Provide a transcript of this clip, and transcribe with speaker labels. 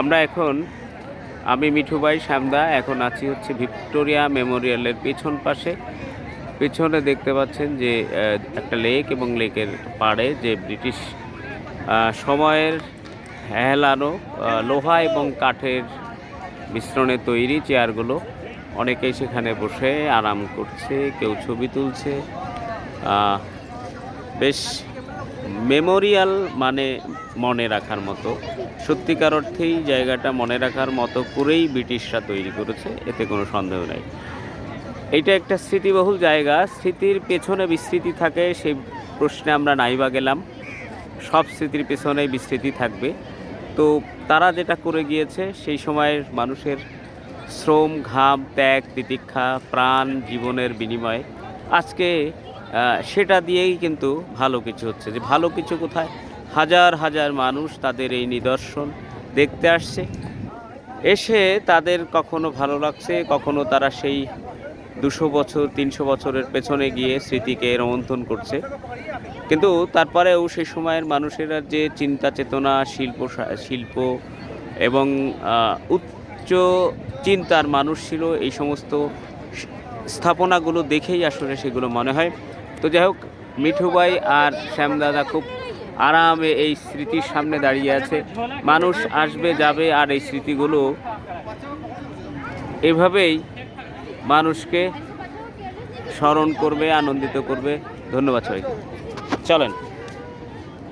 Speaker 1: আমরা এখন, আমি মিঠুবাই শ্যামদা, এখন আছি হচ্ছে ভিক্টোরিয়া মেমোরিয়ালের পেছন পাশে। পেছনে দেখতে পাচ্ছেন যে একটা লেক এবং লেকের পাড়ে যে ব্রিটিশ সময়ের হেলানো লোহা এবং কাঠের মিশ্রণে তৈরি চেয়ারগুলো। অনেকেই সেখানে বসে আরাম করছে, কেউ ছবি তুলছে। বেশ মেমোরিয়াল মানে মনে রাখার মতো। সত্যিকার অর্থেই জায়গাটা মনে রাখার মতো করেই ব্রিটিশরা তৈরি করেছে, এতে কোনো সন্দেহ নেই। এটা একটা স্মৃতিবহুল জায়গা, স্মৃতির পেছনে বিস্মৃতি থাকে, সেই প্রশ্নে আমরা নাইবা গেলাম। সব স্মৃতির পেছনেই বিস্মৃতি থাকবে। তো তারা যেটা করে গিয়েছে, সেই সময়ের মানুষের শ্রম, ঘাম, ত্যাগ, তিতিক্ষা, প্রাণ, জীবনের বিনিময়ে। আজকে সেটা দিয়েই কিন্তু ভালো কিছু হচ্ছে যে ভালো কিছু কোথায়? হাজার হাজার মানুষ তাদের এই নিদর্শন দেখতে আসছে। এসে তাদের কখনো ভালো লাগছে, কখনো তারা সেই দুশো বছর, তিনশো বছরের পেছনে গিয়ে স্মৃতিকে রোমন্থন করছে। কিন্তু তারপরেও সেই সময়ের মানুষেরা যে চিন্তা চেতনা, শিল্প শিল্প এবং উচ্চ চিন্তার মানুষ ছিল, এই সমস্ত স্থাপনাগুলো দেখেই আসলে সেগুলো মনে হয়। তো যাই হোক, মিঠু ভাই আর শ্যামদাদা খুব আরামে এই স্মৃতির সামনে দাঁড়িয়ে আছে। মানুষ আসবে, যাবে আর এই স্মৃতিগুলো এভাবেই মানুষকে স্মরণ করবে, আনন্দিত করবে। ধন্যবাদ সবাইকে। চলেন।